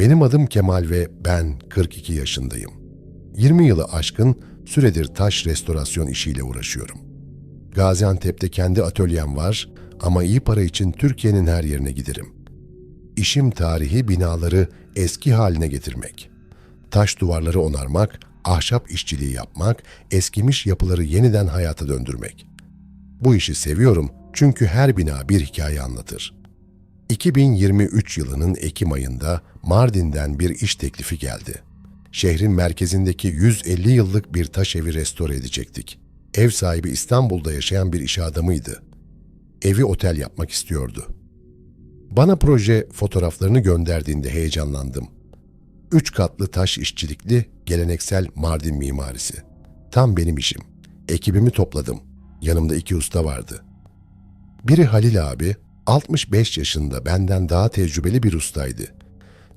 Benim adım Kemal ve ben 42 yaşındayım. 20 yılı aşkın süredir taş restorasyon işiyle uğraşıyorum. Gaziantep'te kendi atölyem var ama iyi para için Türkiye'nin her yerine giderim. İşim tarihi binaları eski haline getirmek. Taş duvarları onarmak, ahşap işçiliği yapmak, eskimiş yapıları yeniden hayata döndürmek. Bu işi seviyorum çünkü her bina bir hikaye anlatır. 2023 yılının Ekim ayında Mardin'den bir iş teklifi geldi. Şehrin merkezindeki 150 yıllık bir taş evi restore edecektik. Ev sahibi İstanbul'da yaşayan bir iş adamıydı. Evi otel yapmak istiyordu. Bana proje fotoğraflarını gönderdiğinde heyecanlandım. Üç katlı taş işçilikli geleneksel Mardin mimarisi. Tam benim işim. Ekibimi topladım. Yanımda iki usta vardı. Biri Halil abi, 65 yaşında benden daha tecrübeli bir ustaydı.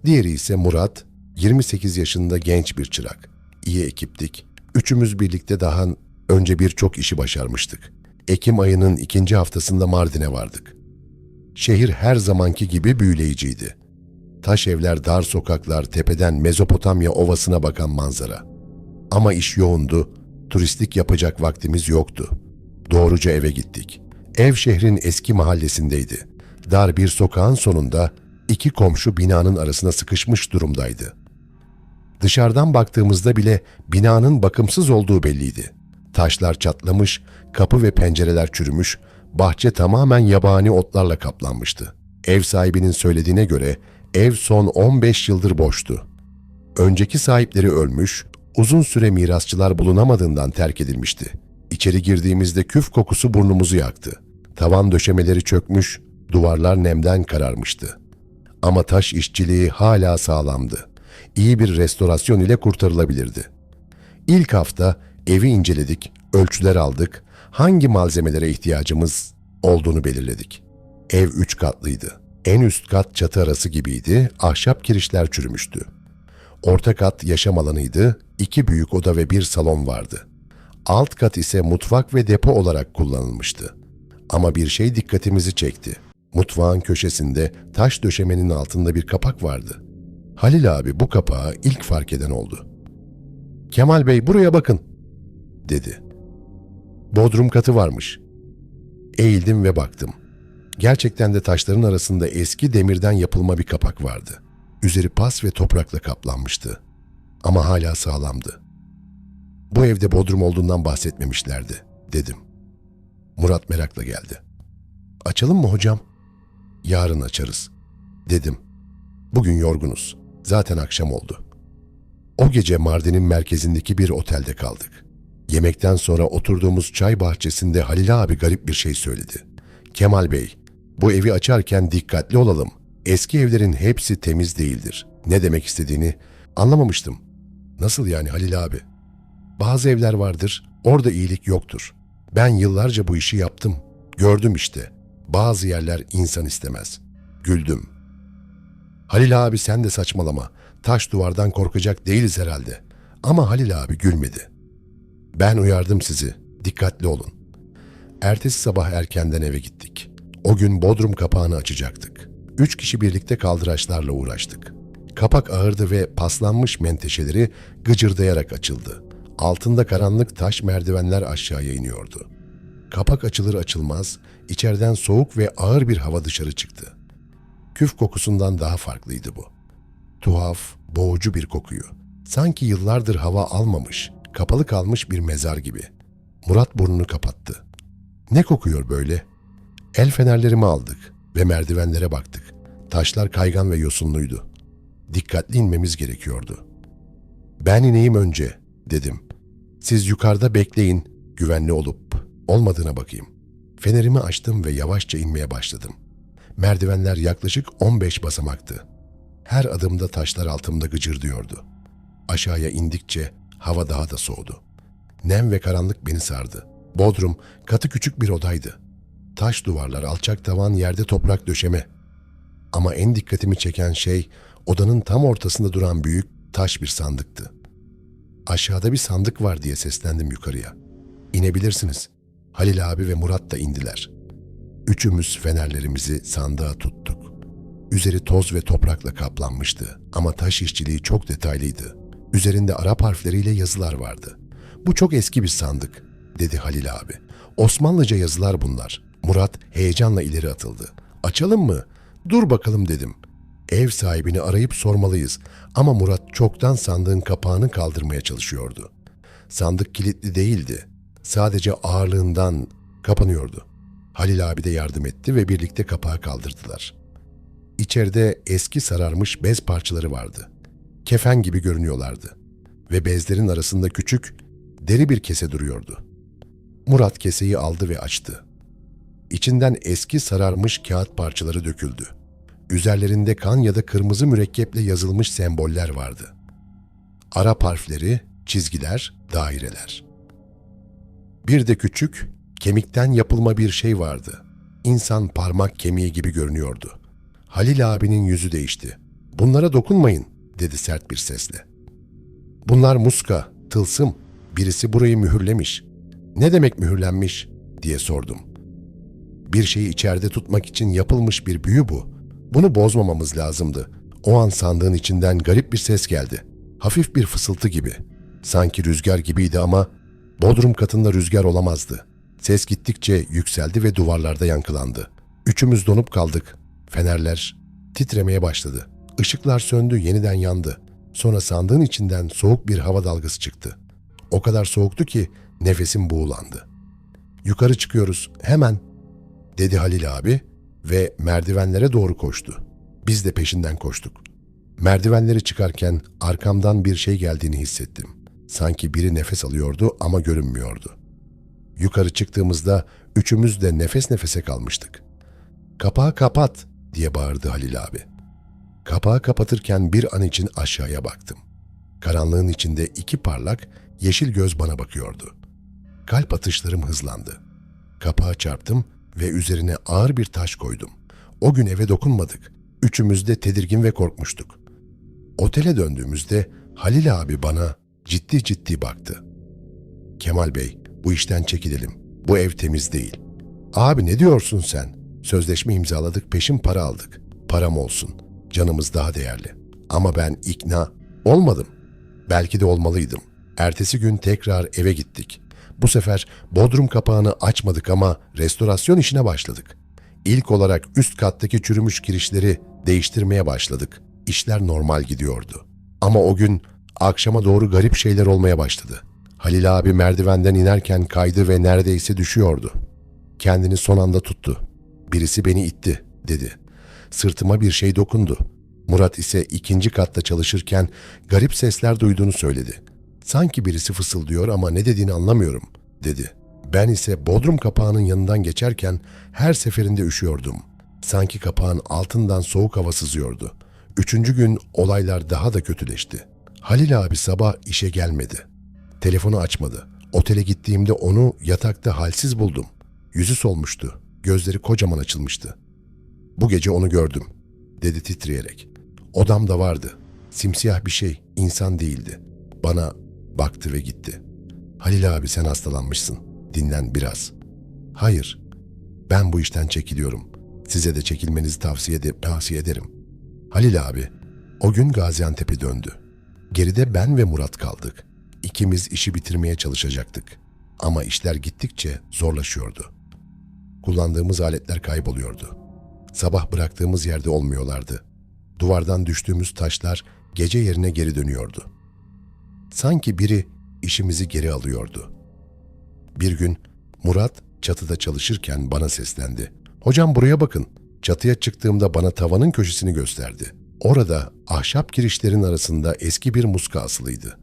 Diğeri ise Murat, 28 yaşında genç bir çırak. İyi ekiptik. Üçümüz birlikte daha önce birçok işi başarmıştık. Ekim ayının ikinci haftasında Mardin'e vardık. Şehir her zamanki gibi büyüleyiciydi. Taş evler, dar sokaklar, tepeden Mezopotamya ovasına bakan manzara. Ama iş yoğundu, turistik yapacak vaktimiz yoktu. Doğruca eve gittik. Ev şehrin eski mahallesindeydi. Dar bir sokağın sonunda iki komşu binanın arasına sıkışmış durumdaydı. Dışarıdan baktığımızda bile binanın bakımsız olduğu belliydi. Taşlar çatlamış, kapı ve pencereler çürümüş, bahçe tamamen yabani otlarla kaplanmıştı. Ev sahibinin söylediğine göre ev son 15 yıldır boştu. Önceki sahipleri ölmüş, uzun süre mirasçılar bulunamadığından terk edilmişti. İçeri girdiğimizde küf kokusu burnumuzu yaktı. Tavan döşemeleri çökmüş, duvarlar nemden kararmıştı. Ama taş işçiliği hala sağlamdı. İyi bir restorasyon ile kurtarılabilirdi. İlk hafta evi inceledik, ölçüler aldık, hangi malzemelere ihtiyacımız olduğunu belirledik. Ev üç katlıydı. En üst kat çatı arası gibiydi, ahşap kirişler çürümüştü. Orta kat yaşam alanıydı, iki büyük oda ve bir salon vardı. Alt kat ise mutfak ve depo olarak kullanılmıştı. Ama bir şey dikkatimizi çekti. Mutfağın köşesinde taş döşemenin altında bir kapak vardı. Halil abi bu kapağı ilk fark eden oldu. Kemal Bey buraya bakın, dedi. Bodrum katı varmış. Eğildim ve baktım. Gerçekten de taşların arasında eski demirden yapılma bir kapak vardı. Üzeri pas ve toprakla kaplanmıştı. Ama hala sağlamdı. Bu evde bodrum olduğundan bahsetmemişlerdi, dedim. Murat merakla geldi. Açalım mı hocam? Yarın açarız, dedim. Bugün yorgunuz. Zaten akşam oldu. O gece Mardin'in merkezindeki bir otelde kaldık. Yemekten sonra oturduğumuz çay bahçesinde Halil abi garip bir şey söyledi. Kemal Bey, bu evi açarken dikkatli olalım. Eski evlerin hepsi temiz değildir. Ne demek istediğini anlamamıştım. Nasıl yani Halil abi? Bazı evler vardır, orada iyilik yoktur. Ben yıllarca bu işi yaptım. Gördüm işte. Bazı yerler insan istemez. Güldüm. Halil abi sen de saçmalama. Taş duvardan korkacak değiliz herhalde. Ama Halil abi gülmedi. Ben uyardım sizi. Dikkatli olun. Ertesi sabah erkenden eve gittik. O gün bodrum kapağını açacaktık. Üç kişi birlikte kaldıraçlarla uğraştık. Kapak ağırdı ve paslanmış menteşeleri gıcırdayarak açıldı. Altında karanlık taş merdivenler aşağıya iniyordu. Kapak açılır açılmaz içeriden soğuk ve ağır bir hava dışarı çıktı. Küf kokusundan daha farklıydı bu. Tuhaf, boğucu bir kokuyu. Sanki yıllardır hava almamış, kapalı kalmış bir mezar gibi. Murat burnunu kapattı. Ne kokuyor böyle? El fenerlerimi aldık ve merdivenlere baktık. Taşlar kaygan ve yosunluydu. Dikkatli inmemiz gerekiyordu. Ben ineyim önce, dedim. Siz yukarıda bekleyin, güvenli olup olmadığına bakayım. Fenerimi açtım ve yavaşça inmeye başladım. Merdivenler yaklaşık 15 basamaktı. Her adımda taşlar altımda gıcırdıyordu. Aşağıya indikçe hava daha da soğudu. Nem ve karanlık beni sardı. Bodrum katı küçük bir odaydı. Taş duvarlar, alçak tavan, yerde toprak döşeme. Ama en dikkatimi çeken şey odanın tam ortasında duran büyük taş bir sandıktı. Aşağıda bir sandık var diye seslendim yukarıya. İnebilirsiniz. Halil abi ve Murat da indiler. Üçümüz fenerlerimizi sandığa tuttuk. Üzeri toz ve toprakla kaplanmıştı ama taş işçiliği çok detaylıydı. Üzerinde Arap harfleriyle yazılar vardı. Bu çok eski bir sandık, dedi Halil abi. Osmanlıca yazılar bunlar. Murat heyecanla ileri atıldı. Açalım mı? Dur bakalım dedim. Ev sahibini arayıp sormalıyız ama Murat çoktan sandığın kapağını kaldırmaya çalışıyordu. Sandık kilitli değildi. Sadece ağırlığından kapanıyordu. Halil abi de yardım etti ve birlikte kapağı kaldırdılar. İçeride eski sararmış bez parçaları vardı. Kefen gibi görünüyorlardı. Ve bezlerin arasında küçük, deri bir kese duruyordu. Murat keseyi aldı ve açtı. İçinden eski sararmış kağıt parçaları döküldü. Üzerlerinde kan ya da kırmızı mürekkeple yazılmış semboller vardı. Arap harfleri, çizgiler, daireler. Bir de küçük, kemikten yapılma bir şey vardı. İnsan parmak kemiği gibi görünüyordu. Halil abinin yüzü değişti. Bunlara dokunmayın, dedi sert bir sesle. Bunlar muska, tılsım. Birisi burayı mühürlemiş. Ne demek mühürlenmiş, diye sordum. Bir şeyi içeride tutmak için yapılmış bir büyü bu. Bunu bozmamamız lazımdı. O an sandığın içinden garip bir ses geldi. Hafif bir fısıltı gibi. Sanki rüzgar gibiydi ama bodrum katında rüzgar olamazdı. Ses gittikçe yükseldi ve duvarlarda yankılandı. Üçümüz donup kaldık. Fenerler titremeye başladı. Işıklar söndü, yeniden yandı. Sonra sandığın içinden soğuk bir hava dalgası çıktı. O kadar soğuktu ki nefesim buğulandı. Yukarı çıkıyoruz, hemen, dedi Halil abi ve merdivenlere doğru koştu. Biz de peşinden koştuk. Merdivenleri çıkarken arkamdan bir şey geldiğini hissettim. Sanki biri nefes alıyordu ama görünmüyordu. Yukarı çıktığımızda üçümüz de nefes nefese kalmıştık. Kapağı kapat diye bağırdı Halil abi. Kapağı kapatırken bir an için aşağıya baktım. Karanlığın içinde iki parlak, yeşil göz bana bakıyordu. Kalp atışlarım hızlandı. Kapağı çarptım ve üzerine ağır bir taş koydum. O gün eve dokunmadık. Üçümüz de tedirgin ve korkmuştuk. Otele döndüğümüzde Halil abi bana ciddi ciddi baktı. Kemal Bey, bu işten çekilelim. Bu ev temiz değil. Abi ne diyorsun sen? Sözleşme imzaladık, peşin para aldık. Param olsun. Canımız daha değerli. Ama ben ikna olmadım. Belki de olmalıydım. Ertesi gün tekrar eve gittik. Bu sefer bodrum kapağını açmadık ama restorasyon işine başladık. İlk olarak üst kattaki çürümüş kirişleri değiştirmeye başladık. İşler normal gidiyordu. Ama o gün akşama doğru garip şeyler olmaya başladı. Halil abi merdivenden inerken kaydı ve neredeyse düşüyordu. Kendini son anda tuttu. Birisi beni itti, dedi. Sırtıma bir şey dokundu. Murat ise ikinci katta çalışırken garip sesler duyduğunu söyledi. Sanki birisi fısıldıyor ama ne dediğini anlamıyorum, dedi. Ben ise bodrum kapağının yanından geçerken her seferinde üşüyordum. Sanki kapağın altından soğuk hava sızıyordu. Üçüncü gün olaylar daha da kötüleşti. Halil abi sabah işe gelmedi. Telefonu açmadı. Otele gittiğimde onu yatakta halsiz buldum. Yüzü solmuştu. Gözleri kocaman açılmıştı. Bu gece onu gördüm, dedi titreyerek. Odamda vardı. Simsiyah bir şey, insan değildi. Bana baktı ve gitti. Halil abi sen hastalanmışsın. Dinlen biraz. Hayır, ben bu işten çekiliyorum. Size de çekilmenizi tavsiye, ede- tavsiye ederim. Halil abi, o gün Gaziantep'e döndü. Geride ben ve Murat kaldık. İkimiz işi bitirmeye çalışacaktık. Ama işler gittikçe zorlaşıyordu. Kullandığımız aletler kayboluyordu. Sabah bıraktığımız yerde olmuyorlardı. Duvardan düştüğümüz taşlar gece yerine geri dönüyordu. Sanki biri işimizi geri alıyordu. Bir gün Murat çatıda çalışırken bana seslendi. Hocam buraya bakın. Çatıya çıktığımda bana tavanın köşesini gösterdi. Orada ahşap kirişlerin arasında eski bir muska asılıydı.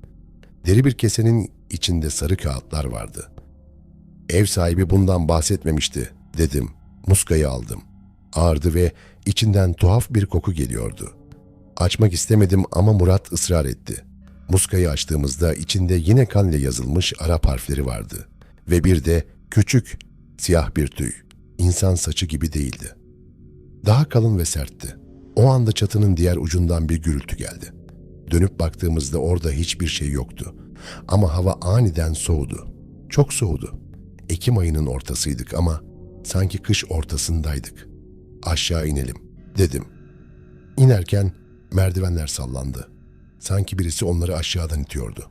Deri bir kesenin içinde sarı kağıtlar vardı. Ev sahibi bundan bahsetmemişti, dedim. Muskayı aldım. Ağırdı ve içinden tuhaf bir koku geliyordu. Açmak istemedim ama Murat ısrar etti. Muskayı açtığımızda içinde yine kanla yazılmış Arap harfleri vardı. Ve bir de küçük, siyah bir tüy. İnsan saçı gibi değildi. Daha kalın ve sertti. O anda çatının diğer ucundan bir gürültü geldi. Dönüp baktığımızda orada hiçbir şey yoktu. Ama hava aniden soğudu. Çok soğudu. Ekim ayının ortasıydık ama sanki kış ortasındaydık. Aşağı inelim, dedim. İnerken merdivenler sallandı. Sanki birisi onları aşağıdan itiyordu.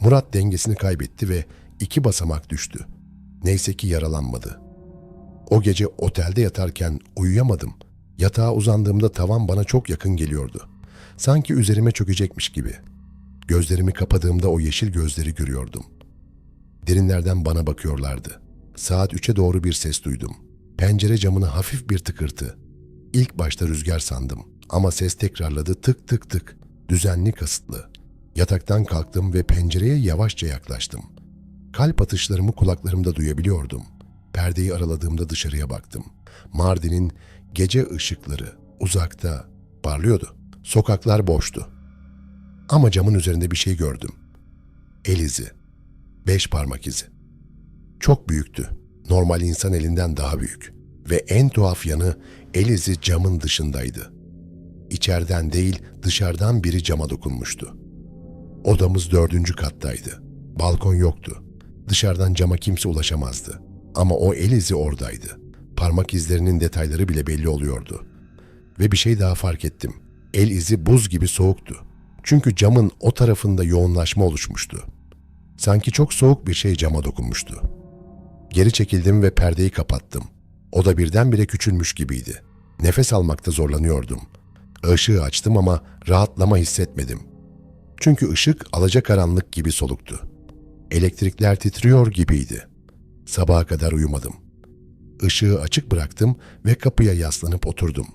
Murat dengesini kaybetti ve iki basamak düştü. Neyse ki yaralanmadı. O gece otelde yatarken uyuyamadım. Yatağa uzandığımda tavan bana çok yakın geliyordu. Sanki üzerime çökecekmiş gibi. Gözlerimi kapadığımda o yeşil gözleri görüyordum. Derinlerden bana bakıyorlardı. Saat üçe doğru bir ses duydum. Pencere camına hafif bir tıkırtı. İlk başta rüzgar sandım ama ses tekrarladı tık tık tık. Düzenli kasıtlı. Yataktan kalktım ve pencereye yavaşça yaklaştım. Kalp atışlarımı kulaklarımda duyabiliyordum. Perdeyi araladığımda dışarıya baktım. Mardin'in gece ışıkları uzakta parlıyordu. Sokaklar boştu. Ama camın üzerinde bir şey gördüm. El izi. Beş parmak izi. Çok büyüktü. Normal insan elinden daha büyük. Ve en tuhaf yanı el izi camın dışındaydı. İçeriden değil dışarıdan biri cama dokunmuştu. Odamız dördüncü kattaydı. Balkon yoktu. Dışarıdan cama kimse ulaşamazdı. Ama o el izi oradaydı. Parmak izlerinin detayları bile belli oluyordu. Ve bir şey daha fark ettim. El izi buz gibi soğuktu. Çünkü camın o tarafında yoğunlaşma oluşmuştu. Sanki çok soğuk bir şey cama dokunmuştu. Geri çekildim ve perdeyi kapattım. Oda birdenbire küçülmüş gibiydi. Nefes almakta zorlanıyordum. Işığı açtım ama rahatlama hissetmedim. Çünkü ışık alacakaranlık gibi soluktu. Elektrikler titriyor gibiydi. Sabaha kadar uyumadım. Işığı açık bıraktım ve kapıya yaslanıp oturdum.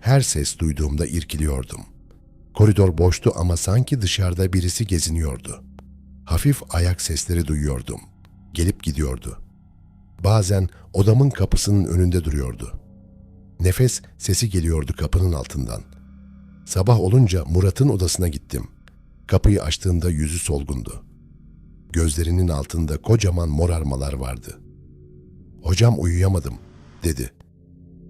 Her ses duyduğumda irkiliyordum. Koridor boştu ama sanki dışarıda birisi geziniyordu. Hafif ayak sesleri duyuyordum. Gelip gidiyordu. Bazen odamın kapısının önünde duruyordu. Nefes sesi geliyordu kapının altından. Sabah olunca Murat'ın odasına gittim. Kapıyı açtığında yüzü solgundu. Gözlerinin altında kocaman morarmalar vardı. Hocam uyuyamadım, dedi.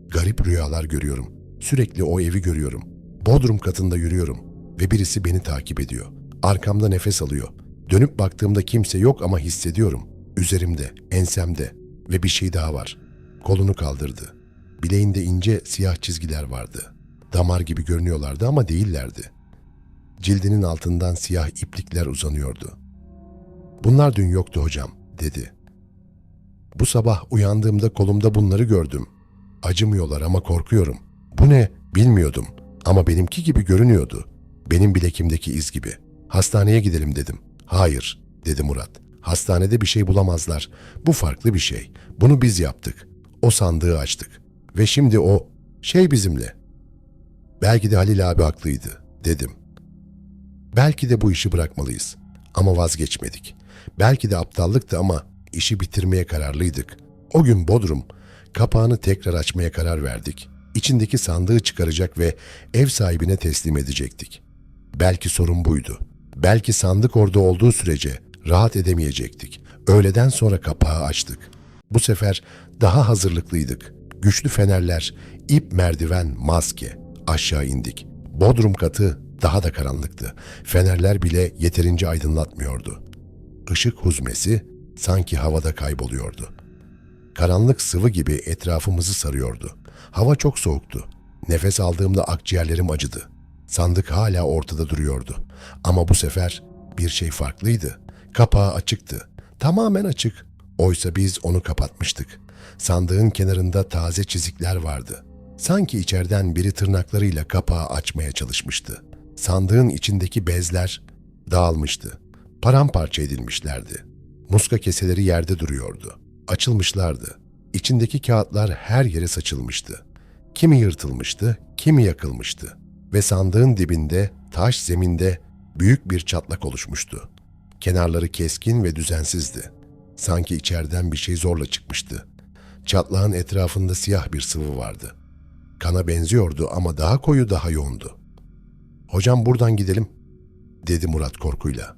Garip rüyalar görüyorum. Sürekli o evi görüyorum. Bodrum katında yürüyorum ve birisi beni takip ediyor. Arkamda nefes alıyor. Dönüp baktığımda kimse yok ama hissediyorum. Üzerimde, ensemde ve bir şey daha var. Kolunu kaldırdı. Bileğinde ince siyah çizgiler vardı. Damar gibi görünüyorlardı ama değillerdi. Cildinin altından siyah iplikler uzanıyordu. Bunlar dün yoktu hocam, dedi. Bu sabah uyandığımda kolumda bunları gördüm. Acımıyorlar ama korkuyorum. Bu ne bilmiyordum ama benimki gibi görünüyordu. Benim bilekimdeki iz gibi. Hastaneye gidelim dedim. Hayır, dedi Murat. Hastanede bir şey bulamazlar. Bu farklı bir şey. Bunu biz yaptık. O sandığı açtık. Ve şimdi o şey bizimle. Belki de Halil abi haklıydı, dedim. Belki de bu işi bırakmalıyız. Ama vazgeçmedik. Belki de aptallıktı ama işi bitirmeye kararlıydık. O gün Bodrum, kapağını tekrar açmaya karar verdik. İçindeki sandığı çıkaracak ve ev sahibine teslim edecektik. Belki sorun buydu. Belki sandık orada olduğu sürece rahat edemeyecektik. Öğleden sonra kapağı açtık. Bu sefer daha hazırlıklıydık. Güçlü fenerler, ip merdiven, maske. Aşağı indik. Bodrum katı daha da karanlıktı. Fenerler bile yeterince aydınlatmıyordu. Işık huzmesi sanki havada kayboluyordu. Karanlık sıvı gibi etrafımızı sarıyordu. Hava çok soğuktu. Nefes aldığımda akciğerlerim acıdı. Sandık hala ortada duruyordu. Ama bu sefer bir şey farklıydı. Kapağı açıktı. Tamamen açık. Oysa biz onu kapatmıştık. Sandığın kenarında taze çizikler vardı. Sanki içeriden biri tırnaklarıyla kapağı açmaya çalışmıştı. Sandığın içindeki bezler dağılmıştı. Paramparça edilmişlerdi. Muska keseleri yerde duruyordu. Açılmışlardı. İçindeki kağıtlar her yere saçılmıştı. Kimi yırtılmıştı, kimi yakılmıştı. Ve sandığın dibinde, taş zeminde büyük bir çatlak oluşmuştu. Kenarları keskin ve düzensizdi. Sanki içeriden bir şey zorla çıkmıştı. Çatlağın etrafında siyah bir sıvı vardı. Kana benziyordu ama daha koyu daha yoğundu. Hocam buradan gidelim, dedi Murat korkuyla.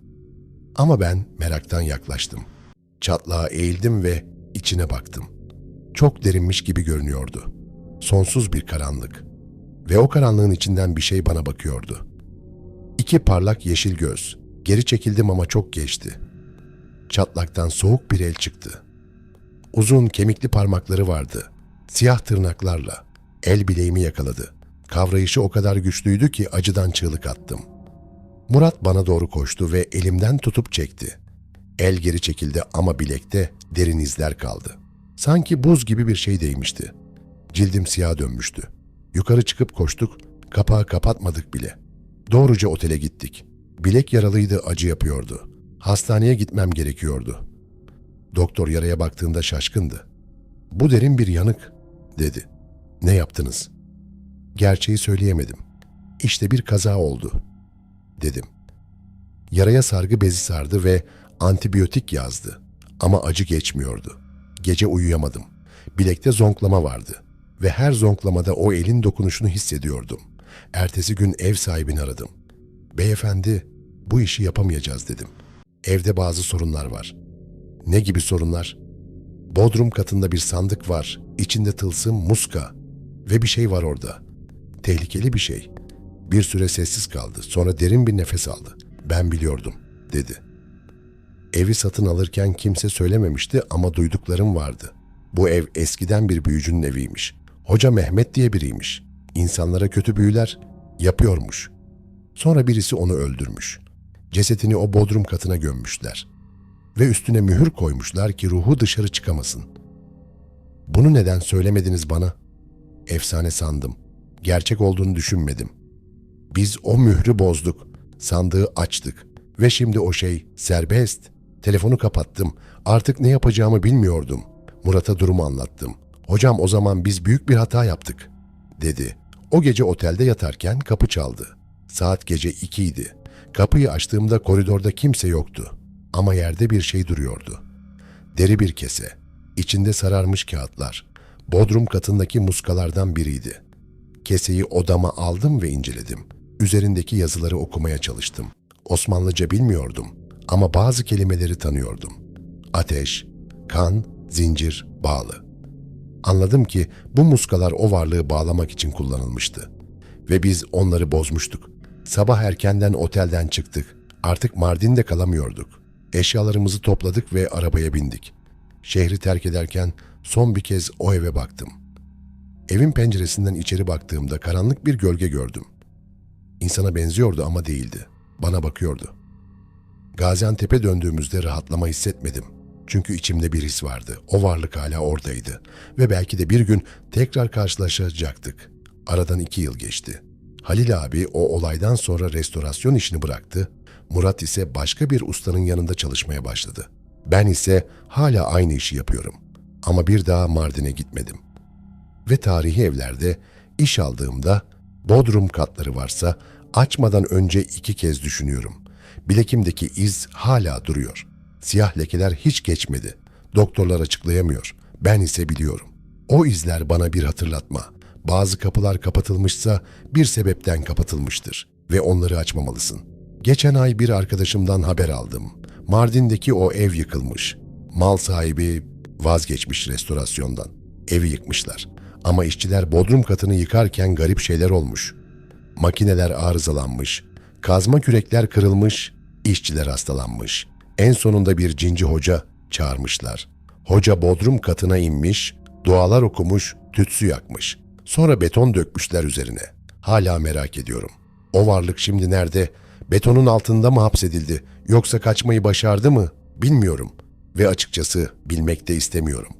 Ama ben meraktan yaklaştım. Çatlağa eğildim ve içine baktım. Çok derinmiş gibi görünüyordu. Sonsuz bir karanlık. Ve o karanlığın içinden bir şey bana bakıyordu. İki parlak yeşil göz. Geri çekildim ama çok geçti. Çatlaktan soğuk bir el çıktı. Uzun kemikli parmakları vardı. Siyah tırnaklarla. El bileğimi yakaladı. Kavrayışı o kadar güçlüydü ki acıdan çığlık attım. Murat bana doğru koştu ve elimden tutup çekti. El geri çekildi ama bilekte derin izler kaldı. Sanki buz gibi bir şey değmişti. Cildim siyah dönmüştü. Yukarı çıkıp koştuk, kapağı kapatmadık bile. Doğruca otele gittik. Bilek yaralıydı, acı yapıyordu. Hastaneye gitmem gerekiyordu. Doktor yaraya baktığında şaşkındı. Bu derin bir yanık, dedi. Ne yaptınız? Gerçeği söyleyemedim. İşte bir kaza oldu, dedim. Yaraya sargı bezi sardı ve antibiyotik yazdı. Ama acı geçmiyordu. Gece uyuyamadım. Bilekte zonklama vardı. Ve her zonklamada o elin dokunuşunu hissediyordum. Ertesi gün ev sahibini aradım. Beyefendi, bu işi yapamayacağız dedim. Evde bazı sorunlar var. Ne gibi sorunlar? Bodrum katında bir sandık var. İçinde tılsım, muska ve bir şey var orada. Tehlikeli bir şey. Bir süre sessiz kaldı. Sonra derin bir nefes aldı. Ben biliyordum, dedi. Evi satın alırken kimse söylememişti ama duyduklarım vardı. Bu ev eskiden bir büyücünün eviymiş. Hoca Mehmet diye biriymiş. İnsanlara kötü büyüler yapıyormuş. Sonra birisi onu öldürmüş. Cesetini o bodrum katına gömmüşler. Ve üstüne mühür koymuşlar ki ruhu dışarı çıkamasın. Bunu neden söylemediniz bana? Efsane sandım. Gerçek olduğunu düşünmedim. Biz o mührü bozduk. Sandığı açtık. Ve şimdi o şey serbest. Telefonu kapattım. Artık ne yapacağımı bilmiyordum. Murat'a durumu anlattım. Hocam o zaman biz büyük bir hata yaptık, dedi. O gece otelde yatarken kapı çaldı. Saat gece ikiydi. Kapıyı açtığımda koridorda kimse yoktu. Ama yerde bir şey duruyordu. Deri bir kese. İçinde sararmış kağıtlar. Bodrum katındaki muskalardan biriydi. Keseyi odama aldım ve inceledim. Üzerindeki yazıları okumaya çalıştım. Osmanlıca bilmiyordum ama bazı kelimeleri tanıyordum. Ateş, kan, zincir, bağlı. Anladım ki bu muskalar o varlığı bağlamak için kullanılmıştı. Ve biz onları bozmuştuk. Sabah erkenden otelden çıktık. Artık Mardin'de kalamıyorduk. Eşyalarımızı topladık ve arabaya bindik. Şehri terk ederken son bir kez o eve baktım. Evin penceresinden içeri baktığımda karanlık bir gölge gördüm. İnsana benziyordu ama değildi. Bana bakıyordu. Gaziantep'e döndüğümüzde rahatlama hissetmedim. Çünkü içimde bir his vardı. O varlık hala oradaydı. Ve belki de bir gün tekrar karşılaşacaktık. Aradan iki yıl geçti. Halil abi o olaydan sonra restorasyon işini bıraktı. Murat ise başka bir ustanın yanında çalışmaya başladı. Ben ise hala aynı işi yapıyorum. Ama bir daha Mardin'e gitmedim. Ve tarihi evlerde iş aldığımda bodrum katları varsa açmadan önce iki kez düşünüyorum. Bilekimdeki iz hala duruyor. Siyah lekeler hiç geçmedi. Doktorlar açıklayamıyor. Ben ise biliyorum. O izler bana bir hatırlatma. Bazı kapılar kapatılmışsa bir sebepten kapatılmıştır ve onları açmamalısın. Geçen ay bir arkadaşımdan haber aldım. Mardin'deki o ev yıkılmış. Mal sahibi vazgeçmiş restorasyondan. Evi yıkmışlar. Ama işçiler bodrum katını yıkarken garip şeyler olmuş. Makineler arızalanmış, kazma kürekler kırılmış, işçiler hastalanmış. En sonunda bir cinci hoca çağırmışlar. Hoca bodrum katına inmiş, dualar okumuş, tütsü yakmış. Sonra beton dökmüşler üzerine. Hala merak ediyorum. O varlık şimdi nerede? Betonun altında mı hapsedildi? Yoksa kaçmayı başardı mı? Bilmiyorum. Ve açıkçası bilmek de istemiyorum.